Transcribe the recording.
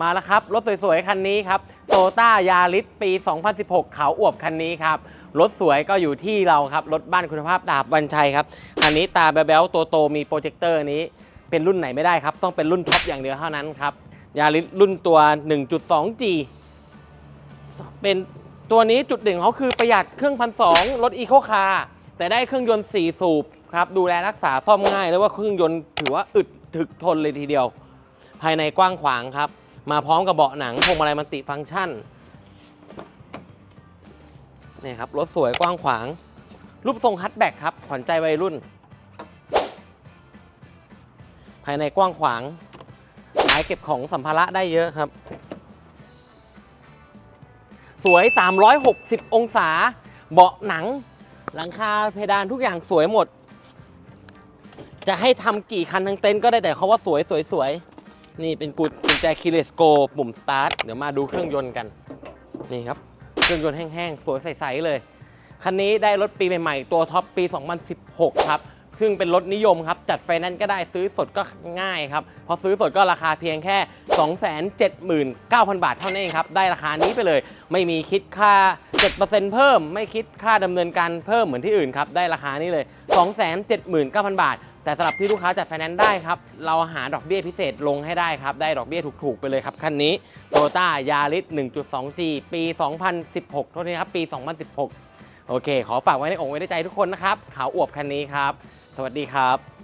มาแล้วครับ รถสวยๆ คันนี้ครับโตต้ายาริสปี 2016 ขาวอวบคันนี้ครับ รถสวยก็อยู่ที่เราครับ รถบ้านคุณภาพดาบวันชัยครับ คันนี้ตาแบ๊วๆตัวโตมีโปรเจคเตอร์นี้ เป็นรุ่นไหนไม่ได้ครับ ต้องเป็นรุ่นท็อปอย่างเดียวเท่านั้นครับ ยาริสรุ่นตัว 1.2G เป็นตัวนี้จุดเด่นของเขาคือประหยัดเครื่องพันสองรถอีโคคาร์แต่ได้เครื่องยนต์ 4 สูบครับ ดูแลรักษาซ่อมง่าย แล้วว่าเครื่องยนต์ถือว่าอึดถึกทนเลยทีเดียว ภายในกว้างขวางครับ มาพร้อมกับเบาะหนังพวงมาลัยมัลติฟังก์ชันนี่ครับรถสวยกว้างขวาง รูปทรงฮัตแบ็กครับขวัญใจวัยรุ่น ภายในกว้างขวางขายเก็บของสัมภาระได้เยอะครับ สวย 360 องศา เบาะหนัง หลังคาเพดานทุกอย่างสวยหมด จะให้ทำกี่คันทั้งเต็นท์ก็ได้แต่เขาว่าสวยสวยสวย นี่เป็นกุญกุญแจคีเลสโกปุ่มสตาร์ทเดี๋ยวมาดูเครื่องยนต์กัน นี่ครับ เครื่องยนต์แห้งๆ สวยใสๆเลย คันนี้ได้รถปีใหม่ๆ ตัวท็อปปี 2016 ครับ ซึ่งเป็นรถนิยมครับ จัดไฟแนนซ์ก็ได้ซื้อสดก็ง่ายครับ พอซื้อสดก็ราคาเพียงแค่ 279,000 บาทเท่านั้นเองครับ ได้ราคานี้ไปเลย ไม่มีคิดค่า 7%เพิ่ม ไม่คิดค่าดำเนินการเพิ่มเหมือนที่อื่นครับ ได้ราคานี้เลย 279,000 บาท แต่สำหรับที่ลูกค้าจัดไฟแนนซ์ได้ครับ เราหาดอกเบี้ยพิเศษลงให้ได้ครับ ได้ดอกเบี้ยถูกๆ ไปเลยครับ คันนี้โตโยต้ายาริส 1.2G ปี 2016 โทษทีครับ ปี 2016 โอเค ขอฝากไว้ในอกไว้ในใจทุกคนนะครับ ขาวอวบคันนี้ครับ สวัสดีครับ